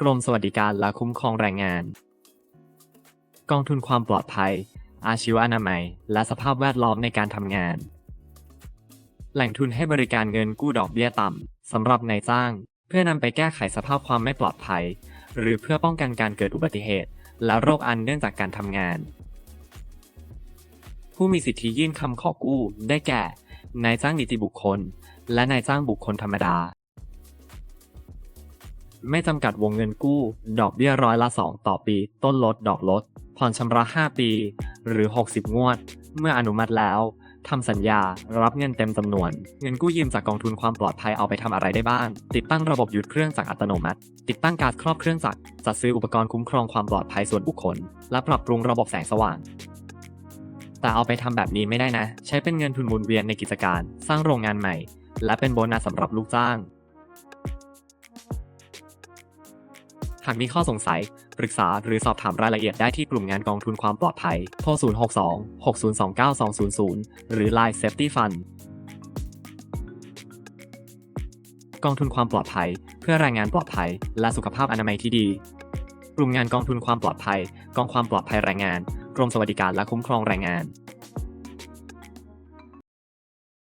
กรมสวัสดิการและคุ้มครองแรงงาน กองทุนความปลอดภัย อาชีวอนามัย และสภาพแวดล้อมในการทำงาน แหล่งทุนให้บริการเงินกู้ดอกเบี้ยต่ำสำหรับนายจ้าง เพื่อนำไปแก้ไขสภาพความไม่ปลอดภัย หรือเพื่อป้องกันการเกิดอุบัติเหตุ และโรคอันเนื่องจากการทำงาน ผู้มีสิทธิยื่นคำขอกู้ได้แก่ นายจ้างนิติบุคคล และนายจ้างบุคคลธรรมดา ไม่จำกัดวงเงินกู้ ดอกเบี้ยร้อยละ 2 ต่อปี ต้นลดดอกลด ผ่อนชำระ 5 ปี หรือ 60 งวด เมื่ออนุมัติแล้วทำสัญญา รับเงินเต็มจำนวน เงินกู้ยืมจากกองทุนความปลอดภัยเอาไปทำอะไรได้บ้าง ติดตั้งระบบหยุดเครื่องจักรอัตโนมัติ ติดตั้งการครอบเครื่องจักร จัดซื้ออุปกรณ์คุ้มครองความปลอดภัยส่วนบุคคล และปรับปรุงระบบแสงสว่าง แต่เอาไปทำแบบนี้ไม่ได้นะ ใช้เป็นเงินทุนหมุนเวียนในกิจการ สร้างโรงงานใหม่ และเป็นโบนัสสำหรับลูกจ้าง หากมีข้อสงสัย ปรึกษาหรือสอบถามรายละเอียดได้ที่กลุ่มงานกองทุนความปลอดภัย โทร 062 6029 200 หรือ Line Safety Fund กองทุนความปลอดภัย เพื่อแรงงานปลอดภัย และสุขภาพอนามัยที่ดี กลุ่มงานกองทุนความปลอดภัย กองความปลอดภัยแรงงาน กรมสวัสดิการและคุ้มครองแรงงาน